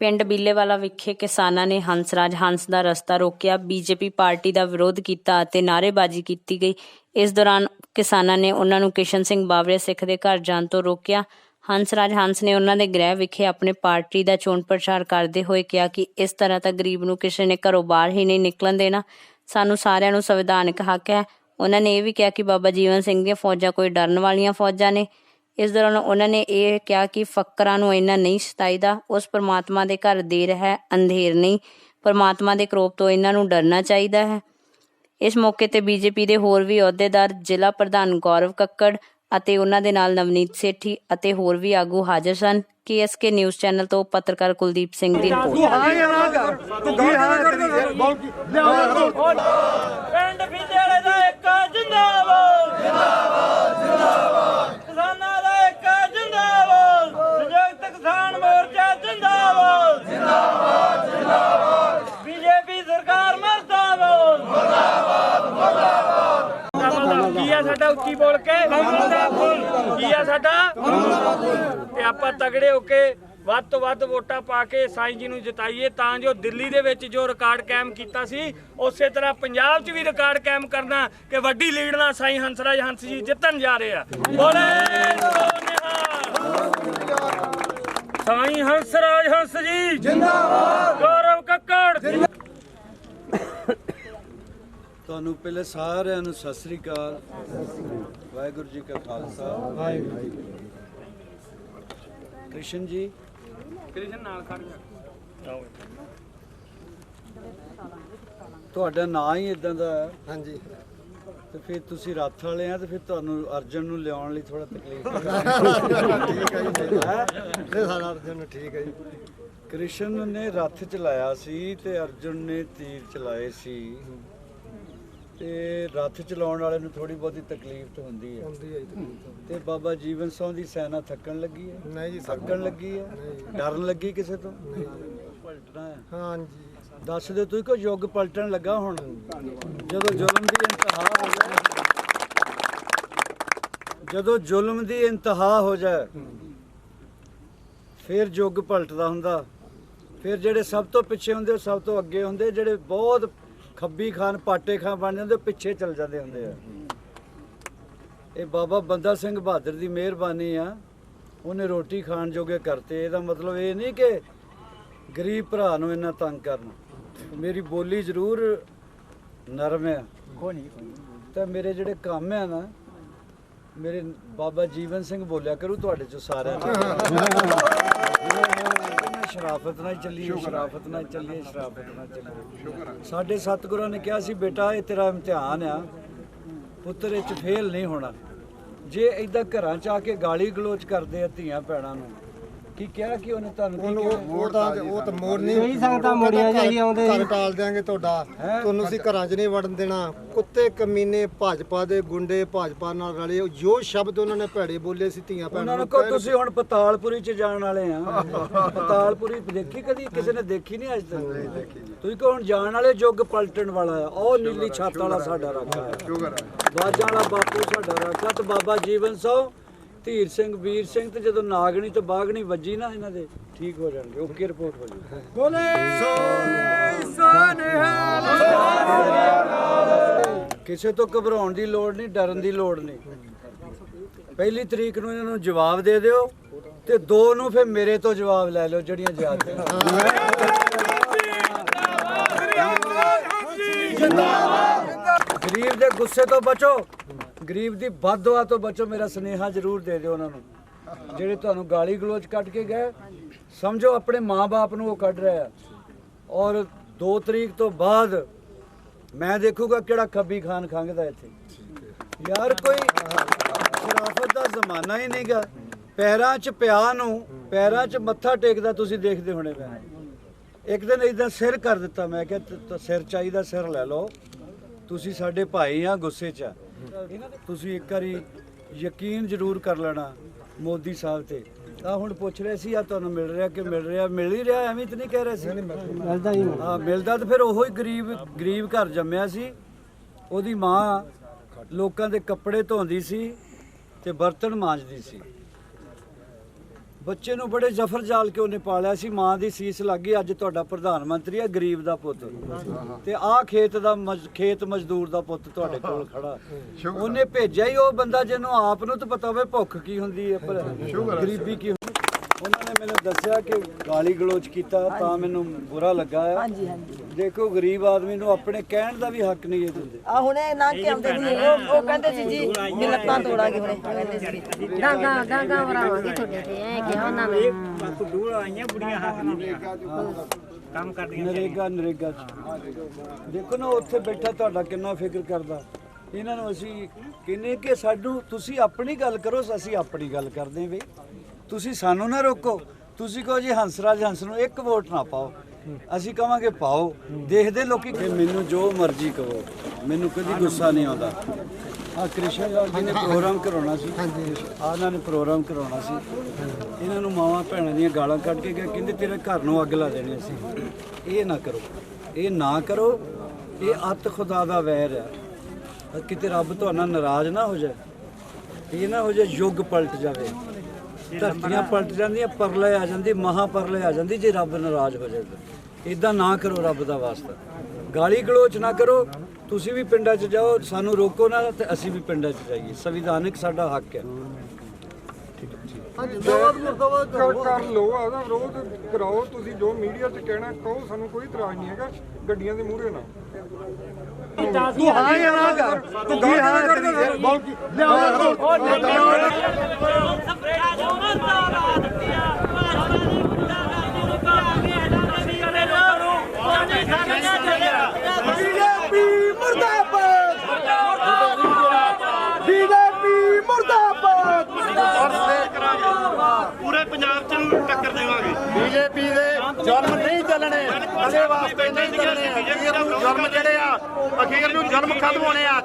ਪਿੰਡ ਬੀਲੇਵਾਲਾ ਵਿਖੇ ਕਿਸਾਨਾਂ ਨੇ ਹੰਸਰਾਜ ਹੰਸ ਦਾ ਰਸਤਾ ਰੋਕਿਆ। ਬੀਜੇਪੀ ਪਾਰਟੀ ਦਾ ਵਿਰੋਧ ਕੀਤਾ ਅਤੇ ਨਾਅਰੇਬਾਜ਼ੀ ਕੀਤੀ ਗਈ। ਇਸ ਦੌਰਾਨ ਕਿਸਾਨਾਂ ਨੇ ਉਹਨਾਂ ਨੂੰ ਕਿਸ਼ਨ ਸਿੰਘ ਬਾਵਰੇ ਸਿੱਖ ਦੇ ਘਰ ਜਾਣ ਤੋਂ ਰੋਕਿਆ। ਹੰਸਰਾਜ ਹੰਸ ਨੇ ਉਹਨਾਂ ਦੇ ਗ੍ਰਹਿ ਵਿਖੇ ਆਪਣੇ ਪਾਰਟੀ ਦਾ ਚੋਣ ਪ੍ਰਚਾਰ ਕਰਦੇ ਹੋਏ ਕਿਹਾ ਕਿ ਇਸ ਤਰ੍ਹਾਂ ਤਾਂ ਗਰੀਬ ਨੂੰ ਕਿਸੇ ਨੇ ਘਰੋਂ ਬਾਹਰ ਹੀ ਨਹੀਂ ਨਿਕਲਣ ਦੇਣਾ। ਸਾਨੂੰ ਸਾਰਿਆਂ ਨੂੰ ਸੰਵਿਧਾਨਕ ਹੱਕ ਹੈ। ਉਹਨਾਂ ਨੇ ਇਹ ਵੀ ਕਿਹਾ ਕਿ ਬਾਬਾ ਜੀਵਨ ਸਿੰਘ ਦੀਆਂ ਫੌਜਾਂ ਕੋਈ ਡਰਨ ਵਾਲੀਆਂ ਫੌਜਾਂ ਨੇ। ਇਸ ਦੌਰਾਨ ਉਹਨਾਂ ਨੇ ਇਹ ਕਿਹਾ ਕਿ ਫੱਕਰਾਂ ਨੂੰ ਇੰਨਾ ਨਹੀਂ ਸਤਾਈਦਾ ਉਸ ਪਰਮਾਤਮਾ ਦੇ ਘਰ ਦੇਰ ਹੈ ਅੰਧੇਰ ਨਹੀਂ। ਪਰਮਾਤਮਾ ਦੇ ਕਰੋਪ ਤੋਂ ਇਹਨਾਂ ਨੂੰ ਡਰਨਾ ਚਾਹੀਦਾ ਹੈ। ਇਸ ਮੌਕੇ ਤੇ ਬੀਜੇਪੀ ਦੇ ਹੋਰ ਵੀ ਅਹੁਦੇਦਾਰ ਜ਼ਿਲ੍ਹਾ ਪ੍ਰਧਾਨ ਗੌਰਵ ਕੱਕੜ ਅਤੇ ਉਹਨਾਂ ਦੇ ਨਾਲ ਨਵਨੀਤ ਸੇਠੀ ਅਤੇ ਹੋਰ ਵੀ ਆਗੂ ਹਾਜ਼ਰ ਸਨ। ਕੇਐਸਕੇ ਨਿਊਜ਼ ਚੈਨਲ ਤੋਂ ਪੱਤਰਕਾਰ ਕੁਲਦੀਪ ਸਿੰਘ ਦੀ ਰਿਪੋਰਟ ਪਿੰਡ ਫੀਤੇ ਵਾਲੇ ਦਾ ਇੱਕ ਜਿੰਦਾਬਾਦ ਜਿੰਦਾਬਾਦ ਜਿੰਦਾਬਾਦ ਕਿਸਾਨਾਂ ਦਾ ਇੱਕ ਜਿੰਦਾਬਾਦ ਸੰਯੁਕਤ ਕਿਸਾਨ ਮੋਰਚਾ ਜਿੰਦਾਬਾਦ ਜਿੰਦਾਬਾਦ ਜਿੰਦਾਬਾਦ ਬੀਜੇਪੀ ਸਰਕਾਰ ਮਰਦਾਬਾਦ ਮਰਦਾਬਾਦ ਮਰਦਾਬਾਦ ਕੀ ਆ ਸਾਡਾ ਉੱਚੀ ਬੋਲ ਕੇ ਕੀ ਆ ਸਾਡਾ? ਤੇ ਆਪਾਂ ਤਗੜੇ ਹੋ ਕੇ ਵੱਧ ਤੋਂ ਵੱਧ ਵੋਟਾਂ ਪਾ ਕੇ ਸਾਈਂ ਜੀ ਨੂੰ ਜਿਤਾਈਏ, ਤਾਂ ਜੋ ਦਿੱਲੀ ਦੇ ਵਿੱਚ ਜੋ ਰਿਕਾਰਡ ਕਾਇਮ ਕੀਤਾ ਸੀ, ਉਸੇ ਤਰ੍ਹਾਂ ਪੰਜਾਬ 'ਚ ਵੀ ਰਿਕਾਰਡ ਕਾਇਮ ਕਰਨਾ ਕਿ ਵੱਡੀ ਲੀਡ ਨਾਲ ਸਾਈਂ ਹੰਸਰਾਜ ਹੰਸ ਜੀ ਜਿੱਤਣ ਜਾ ਰਹੇ ਆ। ਬੋਲੇ ਸੋ ਨਿਹਾਲ ਸਾਈਂ ਹੰਸਰਾਜ ਹੰਸ ਜੀ ਜਿੰਦਾਬਾਦ ਗੌਰਵ ਕੱਕੜ ਤੁਹਾਨੂੰ ਪਹਿਲੇ ਸਾਰਿਆਂ ਨੂੰ ਸਤਿ ਸ੍ਰੀ ਅਕਾਲ। ਵਾਹਿਗੁਰੂ ਜੀ ਕਾ ਖਾਲਸਾ। ਵਾਹਿਗੁਰੂ ਕ੍ਰਿਸ਼ਨ ਜੀ। ਕ੍ਰਿਸ਼ਨ ਨਾਲ ਖੜ ਜਾ। ਤੁਹਾਡਾ ਨਾਂ ਹੀ ਇਦਾਂ ਦਾ ਹੈ। ਹਾਂਜੀ। ਤੇ ਫਿਰ ਤੁਸੀਂ ਰੱਥ ਵਾਲੇ ਆ ਤੇ ਫਿਰ ਤੁਹਾਨੂੰ ਅਰਜਨ ਨੂੰ ਲਿਆਉਣ ਲਈ ਥੋੜਾ ਤਕਲੀਫ ਠੀਕ ਹੈ ਜੀ ਇਹ ਸਾਰਾ ਅਰਜਨ ਠੀਕ ਹੈ ਜੀ। ਕ੍ਰਿਸ਼ਨ ਨੇ ਰੱਥ ਚਲਾਇਆ ਸੀ ਤੇ ਅਰਜੁਨ ਨੇ ਤੀਰ ਚਲਾਏ ਸੀ। ਤੇ ਰੱਥ ਚਲਾਉਣ ਵਾਲੇ ਨੂੰ ਥੋੜੀ ਬਹੁਤੀ ਤਕਲੀਫ ਤਾਂ ਹੁੰਦੀ ਹੈ। ਹੁੰਦੀ ਹੈ ਜੀ ਤੇ ਬਾਬਾ ਜੀਵਨ ਸਿੰਘ ਦੀ ਸੈਨਾ ਥੱਕਣ ਲੱਗੀ ਹੈ? ਨਹੀਂ ਜੀ ਥੱਕਣ ਲੱਗੀ ਹੈ? ਡਰਨ ਲੱਗੀ ਕਿਸੇ ਤੋਂ? ਪਲਟਣਾ ਹੈ। ਦੱਸ ਦਿਓ ਤੁਸੀਂ ਕੋ ਯੁੱਗ ਪਲਟਣ ਲੱਗਾ ਹੁਣ? ਜਦੋਂ ਜ਼ੁਲਮ ਦੀ ਇੰਤਹਾ ਹੋ ਜਾਏ। ਜਦੋਂ ਜ਼ੁਲਮ ਦੀ ਇੰਤਹਾ ਹੋ ਜਾਏ ਫਿਰ ਯੁੱਗ ਪਲਟਦਾ ਹੁੰਦਾ। ਫਿਰ ਜਿਹੜੇ ਸਭ ਤੋਂ ਪਿੱਛੇ ਹੁੰਦੇ ਉਹ ਸਭ ਤੋਂ ਅੱਗੇ ਹੁੰਦੇ ਜਿਹੜੇ ਬਹੁਤ ਖੱਬੀ ਖਾਨ ਪਾਟੇ ਖਾਨ ਬਣ ਜਾਂਦੇ ਪਿੱਛੇ ਚਲ ਜਾਂਦੇ ਹੁੰਦੇ ਆ। ਇਹ ਬਾਬਾ ਬੰਦਾ ਸਿੰਘ ਬਹਾਦਰ ਦੀ ਮਿਹਰਬਾਨੀ ਆ। ਉਹਨੇ ਰੋਟੀ ਖਾਣ ਜੋਗੇ ਕਰਤੇ। ਇਹਦਾ ਮਤਲਬ ਇਹ ਨਹੀਂ ਕਿ ਗਰੀਬ ਭਰਾ ਨੂੰ ਇੰਨਾ ਤੰਗ ਕਰਨਾ। ਮੇਰੀ ਬੋਲੀ ਜ਼ਰੂਰ ਨਰਮ ਹੈ ਤਾਂ ਮੇਰੇ ਜਿਹੜੇ ਕੰਮ ਆ ਨਾ ਮੇਰੇ ਬਾਬਾ ਜੀਵਨ ਸਿੰਘ ਬੋਲਿਆ ਕਰੂ ਤੁਹਾਡੇ ਚੋਂ ਸਾਰਿਆਂ ਨੂੰ। ਸ਼ਰਾਫਤ ਨਾਲ ਹੀ ਚੱਲੀਏ ਸ਼ਰਾਫਤ ਨਾਲ ਹੀ ਚੱਲੀਏ ਸ਼ਰਾਫਤ ਨਾਲ ਚੱਲੀਏ ਸਾਡੇ ਸਤਿਗੁਰਾਂ ਨੇ ਕਿਹਾ ਸੀ ਬੇਟਾ ਇਹ ਤੇਰਾ ਇਮਤਿਹਾਨ ਆ। ਪੁੱਤਰ ਇਹ ਚ ਫੇਲ ਨਹੀਂ ਹੋਣਾ। ਜੇ ਇਦਾਂ ਘਰਾਂ ਚ ਆ ਕੇ ਗਾਲੀ ਗਲੋਚ ਕਰਦੇ ਆ ਧੀਆਂ ਭੈਣਾਂ ਨੂੰ ਕੀ ਕਿਹਾ ਕਿ ਉਹਨੇ ਤੁਹਾਨੂੰ ਕੀ ਉਹਨੂੰ ਕਿਹਾ? ਉਹ ਤਾਂ ਉਹ ਤਾਂ ਮੋੜ ਨਹੀਂ ਕਈ ਸੰਗਤਾਂ ਮੋੜੀਆਂ ਜੀ ਆਉਂਦੇ ਘਰ ਟਾਲ ਦਿਆਂਗੇ ਤੁਹਾਡਾ? ਤੁਹਾਨੂੰ ਅਸੀਂ ਘਰਾਂ 'ਚ ਨਹੀਂ ਵੜਨ ਦੇਣਾ। ਕੁੱਤੇ ਕਮੀਨੇ ਭਾਜਪਾ ਦੇ ਗੁੰਡੇ ਭਾਜਪਾ ਨਾਲ ਰਲੇ। ਜੋ ਸ਼ਬਦ ਉਹਨਾਂ ਨੇ ਭੈੜੇ ਬੋਲੇ ਸੀ ਧੀਆਂ ਭੈਣਾਂ ਉਹਨਾਂ ਨੂੰ ਕਹੋ ਤੁਸੀਂ ਹੁਣ ਪਤਾਲਪੁਰੀ ਚ ਜਾਣ ਵਾਲੇ ਆ। ਪਤਾਲਪੁਰੀ ਦੇਖੀ ਕਦੀ? ਕਿਸੇ ਨੇ ਦੇਖੀ ਨਹੀਂ ਅੱਜ ਤੱਕ? ਤੁਸੀਂ ਕਹੋ ਹੁਣ ਜਾਣ ਵਾਲੇ ਯੁੱਗ ਪਲਟਣ ਵਾਲਾ ਆ। ਉਹ ਨੀਲੀ ਛੱਤ ਵਾਲਾ ਸਾਡਾ ਰਾਖਾ ਹੈ ਬਾਜਾਂ ਵਾਲਾ ਬਾਪੂ ਸਾਡਾ ਰਾਖਾ ਤੇ ਬਾਬਾ ਜੀਵਨ ਸੋ। ਧੀਰ ਸਿੰਘ ਵੀਰ ਸਿੰਘ ਤੇ ਜਦੋਂ ਨਾਗਣੀ ਤੇ ਬਾਗਣੀ ਵੱਜੀ ਨਾ ਇਹਨਾਂ ਦੇ ਠੀਕ ਹੋ ਜਾਣਗੇ ਓਕੇ ਰਿਪੋਰਟ ਹੋ ਬੋਲੇ ਕਿਸੇ ਤੋਂ ਘਬਰਾਉਣ ਦੀ ਲੋੜ ਨਹੀਂ ਡਰਨ ਦੀ ਲੋੜ ਨਹੀਂ। ਪਹਿਲੀ ਤਰੀਕ ਨੂੰ ਇਹਨਾਂ ਨੂੰ ਜਵਾਬ ਦੇ ਦਿਓ ਤੇ ਦੋ ਨੂੰ ਫਿਰ ਮੇਰੇ ਤੋਂ ਜਵਾਬ ਲੈ ਲਿਓ ਜਿਹੜੀਆਂ ਯਾਦ ਨੇ। ਗਰੀਬ ਦੇ ਗੁੱਸੇ ਤੋਂ ਬਚੋ। ਗਰੀਬ ਦੀ ਬਦਦੁਆ ਤੋਂ ਬਚੋ ਮੇਰਾ ਸੁਨੇਹਾ ਜ਼ਰੂਰ ਦੇ ਦਿਓ ਉਹਨਾਂ ਨੂੰ। ਜਿਹੜੇ ਤੁਹਾਨੂੰ ਗਾਲੀ ਗਲੋਚ ਕੱਢ ਕੇ ਗਏ, ਸਮਝੋ ਆਪਣੇ ਮਾਪੇ ਨੂੰ ਉਹ ਕੱਢ ਰਿਹਾ ਔਰ 2 ਤਰੀਕ ਤੋਂ ਬਾਅਦ ਮੈਂ ਦੇਖੂਗਾ ਕਿਹੜਾ ਖੱਬੀ ਖਾਨ ਖੰਗਦਾ ਇੱਥੇ। ਯਾਰ ਕੋਈ ਸ਼ਰਾਫਤ ਦਾ ਜ਼ਮਾਨਾ ਹੀ ਨਹੀਂਗਾ ਪੈਰਾਂ 'ਚ ਪਿਆ ਨੂੰ, ਪੈਰਾਂ 'ਚ ਮੱਥਾ ਟੇਕਦਾ ਤੁਸੀਂ ਦੇਖਦੇ ਹੋਣੇ ਮੈਂ। ਇੱਕ ਦਿਨ ਇਦਾਂ ਸਿਰ ਕਰ ਦਿੱਤਾ, ਮੈਂ ਕਿਹਾ ਸਿਰ ਚਾਹੀਦਾ ਸਿਰ ਲੈ ਲਓ। ਤੁਸੀਂ ਸਾਡੇ ਭਾਈ ਆ ਗੁੱਸੇ 'ਚ ਆ। ਤੁਸੀਂ ਇੱਕ ਵਾਰੀ ਯਕੀਨ ਜ਼ਰੂਰ ਕਰ ਲੈਣਾ ਮੋਦੀ ਸਾਹਿਬ ਤੇ। ਆ ਹੁਣ ਪੁੱਛ ਰਹੇ ਸੀ ਆ ਤੁਹਾਨੂੰ ਮਿਲ ਰਿਹਾ ਕਿ ਮਿਲ ਰਿਹਾ? ਮਿਲ ਹੀ ਰਿਹਾ ਐਵੇਂ ਤਾਂ ਨਹੀਂ ਕਹਿ ਰਹੇ ਸੀ? ਮਿਲਦਾ ਹੀ ਹਾਂ ਮਿਲਦਾ ਤਾਂ ਫਿਰ ਉਹੋ ਹੀ ਗਰੀਬ ਗਰੀਬ ਘਰ ਜੰਮਿਆ ਸੀ। ਉਹਦੀ ਮਾਂ ਲੋਕਾਂ ਦੇ ਕੱਪੜੇ ਧੋਂਦੀ ਸੀ ਤੇ ਬਰਤਨ ਮਾਂਜਦੀ ਸੀ। ਬੱਚੇ ਨੂੰ ਬੜੇ ਜ਼ਫਰ ਜਾਲ ਕੇ ਉਹਨੇ ਪਾਲਿਆ ਸੀ ਮਾਂ ਦੀ ਸੀਸ ਲੱਗ ਗਈ ਅੱਜ ਤੁਹਾਡਾ ਪ੍ਰਧਾਨ ਮੰਤਰੀ ਹੈ ਗਰੀਬ ਦਾ ਪੁੱਤ। ਤੇ ਆਹ ਖੇਤ ਦਾ ਖੇਤ ਮਜ਼ਦੂਰ ਦਾ ਪੁੱਤ ਤੁਹਾਡੇ ਕੋਲ ਖੜਾ। ਉਹਨੇ ਭੇਜਿਆ ਹੀ ਉਹ ਬੰਦਾ ਜਿਹਨੂੰ ਆਪ ਨੂੰ ਤਾਂ ਪਤਾ ਹੋਵੇ ਭੁੱਖ ਕੀ ਹੁੰਦੀ ਹੈ ਪਰ ਗਰੀਬੀ ਕੀ ਉਹਨਾਂ ਨੇ ਮੈਨੂੰ ਦੱਸਿਆ ਕਿ ਗਾਲੀ ਗਲੋਚ ਕੀਤਾ ਤਾਂ ਮੈਨੂੰ ਬੁਰਾ ਲੱਗਾ ਆ। ਹਾਂਜੀ ਹਾਂਜੀ। ਦੇਖੋ ਗਰੀਬ ਆਦਮੀ ਨੂੰ ਆਪਣੇ ਕਹਿਣ ਦਾ ਵੀ ਹੱਕ ਨਹੀਂ ਇਹ ਦਿੰਦੇ। ਆ ਹੁਣੇ ਨਾ ਕੇ ਆਉਂਦੇ ਸੀ ਉਹ ਉਹ ਕਹਿੰਦੇ ਸੀ ਜੀ ਵੀ ਲੱਤਾਂ ਤੋੜਾਂਗੇ ਹੁਣੇ ਕਹਿੰਦੇ ਸੀ। ਡਾਂਗਾ ਡਾਂਗਾ ਵਰਾਵਾਂਗੇ ਤੁਹਾਡੇ ਤੇ ਐ ਕਿਹਾ ਉਹਨਾਂ ਨੇ। ਨਰੇਗਾ ਨਰੇਗਾ ਚ। ਦੇਖੋ ਨਾ ਉੱਥੇ ਬੈਠਾ ਤੁਹਾਡਾ ਕਿੰਨਾ ਫਿਕਰ ਕਰਦਾ। ਇਹਨਾਂ ਨੂੰ ਅਸੀਂ ਕਹਿੰਨੇ ਕਿ ਸਾਨੂੰ ਤੁਸੀਂ ਆਪਣੀ ਗੱਲ ਕਰੋ ਅਸੀਂ ਆਪਣੀ ਗੱਲ ਕਰਦੇ ਹਾਂ ਵੀ ਤੁਸੀਂ ਸਾਨੂੰ ਨਾ ਰੋਕੋ। ਤੁਸੀਂ ਕਹੋ ਜੀ ਹੰਸਰਾਜ ਹੰਸ ਨੂੰ ਇੱਕ ਵੋਟ ਨਾ ਪਾਓ। ਅਸੀਂ ਕਵਾਂਗੇ ਪਾਓ। ਦੇਖਦੇ ਲੋਕੀ ਕਿ ਮੈਨੂੰ ਜੋ ਮਰਜ਼ੀ ਕਹੋ। ਮੈਨੂੰ ਕਦੀ ਗੁੱਸਾ ਨਹੀਂ ਆਉਂਦਾ। ਆ ਕ੍ਰਿਸ਼ਨ ਲਾਲ ਜੀ ਨੇ ਪ੍ਰੋਗਰਾਮ ਕਰਾਉਣਾ ਸੀ। ਆ ਇਹਨਾਂ ਨੇ ਪ੍ਰੋਗਰਾਮ ਕਰਾਉਣਾ ਸੀ। ਇਹਨਾਂ ਨੂੰ ਮਾਵਾਂ ਭੈਣਾਂ ਦੀਆਂ ਗਾਲਾਂ ਕੱਢ ਕੇ ਗਏ ਕਹਿੰਦੇ ਤੇਰੇ ਘਰ ਨੂੰ ਅੱਗ ਲਾ ਦੇਣੀ ਸੀ ਇਹ ਨਾ ਕਰੋ। ਇਹ ਨਾ ਕਰੋ। ਇਹ ਅੱਤ ਖੁਦਾ ਦਾ ਵੈਰ ਆ। ਕਿਤੇ ਰੱਬ ਤੁਹਾਡੇ ਨਾਰਾਜ਼ ਨਾ ਹੋ ਜਾਏ ਇਹ ਨਾ ਹੋ ਜਾਏ ਯੁੱਗ ਪਲਟ ਜਾਵੇ। ਧਰਤੀਆਂ ਪਲਟ ਜਾਂਦੀਆਂ, ਪਰਲੇ ਆ ਜਾਂਦੀ, ਮਹਾ ਪਰਲੇ ਆ ਜਾਂਦੀ ਜੇ ਰੱਬ ਨਾਰਾਜ਼ ਹੋ ਜਾਏ ਇਦਾਂ ਨਾ ਕਰੋ ਰੱਬ ਦਾ ਵਾਸਤਾ। ਗਾਲੀ ਗਲੋਚ ਨਾ ਕਰੋ, ਤੁਸੀਂ ਵੀ ਪਿੰਡਾਂ 'ਚ ਜਾਓ, ਸਾਨੂੰ ਰੋਕੋ ਨਾ ਤੇ ਅਸੀਂ ਵੀ ਪਿੰਡਾਂ 'ਚ ਜਾਈਏ। ਸੰਵਿਧਾਨਿਕ ਸਾਡਾ ਹੱਕ ਹੈ। ਕਰ ਕਰ ਲਓ ਆਦਾ ਵਿਰੋਧ ਕਰਾਓ ਤੁਸੀਂ ਜੋ ਮੀਡੀਆ 'ਚ ਕਹਿਣਾ ਕਹੋ ਸਾਨੂੰ ਕੋਈ ਇਤਰਾਜ਼ ਨਹੀਂ ਹੈਗਾ ਗੱਡੀਆਂ ਦੇ ਮੂਹਰੇ ਨਾ। ਤੂੰ ਹਾਂ ਜਾਂ ਨਾ ਕਰ? ਤੂੰ ਹਾਂ ਨਾ ਕਰ ਬੀਜੇਪੀ ਪੰਜਾਬ ਚ ਨੂੰ ਟੱਕਰ ਦੇਵਾਂਗੇ। ਬੀਜੇਪੀ ਦੇ ਜਨਮ ਨਹੀਂ ਚੱਲਣੇ ਅਜੇ ਵਾਸਤੇ ਨਹੀਂ ਚੱਲਣੇ। ਅਖੀਰ ਨੂੰ ਜਨਮ ਜਿਹੜੇ ਆ? ਅਖੀਰ ਨੂੰ ਜਨਮ ਖਤਮ ਹੋਣੇ ਆ।